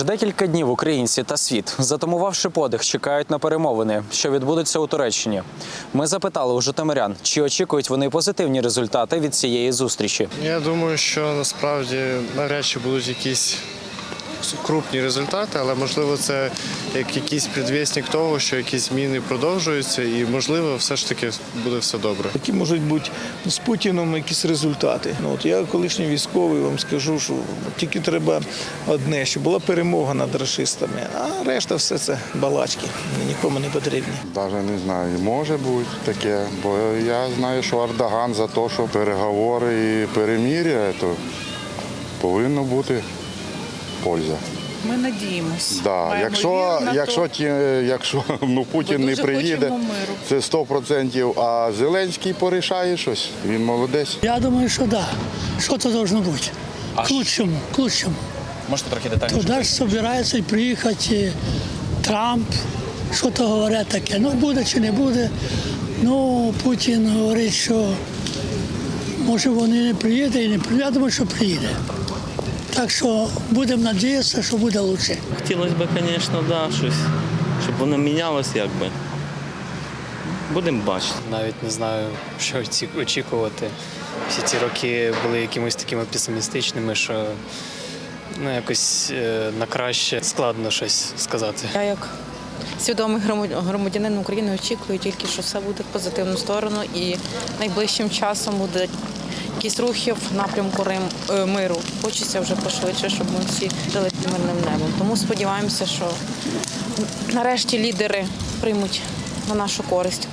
Вже декілька днів українці та світ, затамувавши подих, чекають на перемовини, що відбудуться у Туреччині. Ми запитали у житомирян, чи очікують вони позитивні результати від цієї зустрічі. Я думаю, що насправді навряд чи будуть якісь крупні результати, але можливо це як якийсь предвісник того, що якісь зміни продовжуються, і можливо, все ж таки буде все добре. Які можуть бути з Путіном якісь результати. Ну от я колишній військовий вам скажу, що тільки треба одне, щоб була перемога над расистами, а решта все це балачки, нікому не потрібні. Навіть не знаю, може бути таке, бо я знаю, що Ардаган за те, що переговори і перемір'я, то повинно бути польза. Ми надіємось. Да. Якщо, на якщо, ті, якщо ну, Путін не приїде, це 100%, а Зеленський порішає щось, він молодець. Я думаю, що да. Что-то должно быть. К лучшему, к лучшему. Можете трохи детальніше? Туда ж собирается приїхати е, Трамп, що-то говорять таке. Ну, буде чи не буде. Ну, Путін говорить, що може вони не приїде і не приїде. Я думаю, що приїде. Так що будемо надіятися, що буде краще. Хотілося б, звісно, да, щось, щоб воно мінялося якби. Будемо бачити. Навіть не знаю, що очікувати. Всі ці роки були якимись такими песимістичними, що ну, якось е, на краще складно щось сказати. Я як свідомий громадянин України очікую тільки, що все буде в позитивну сторону і найближчим часом буде якісь рухи в напрямку Рим, е, миру. Хочеться вже пошвидше, щоб ми всі жили під мирним небом. Тому сподіваємося, що нарешті лідери приймуть на нашу користь.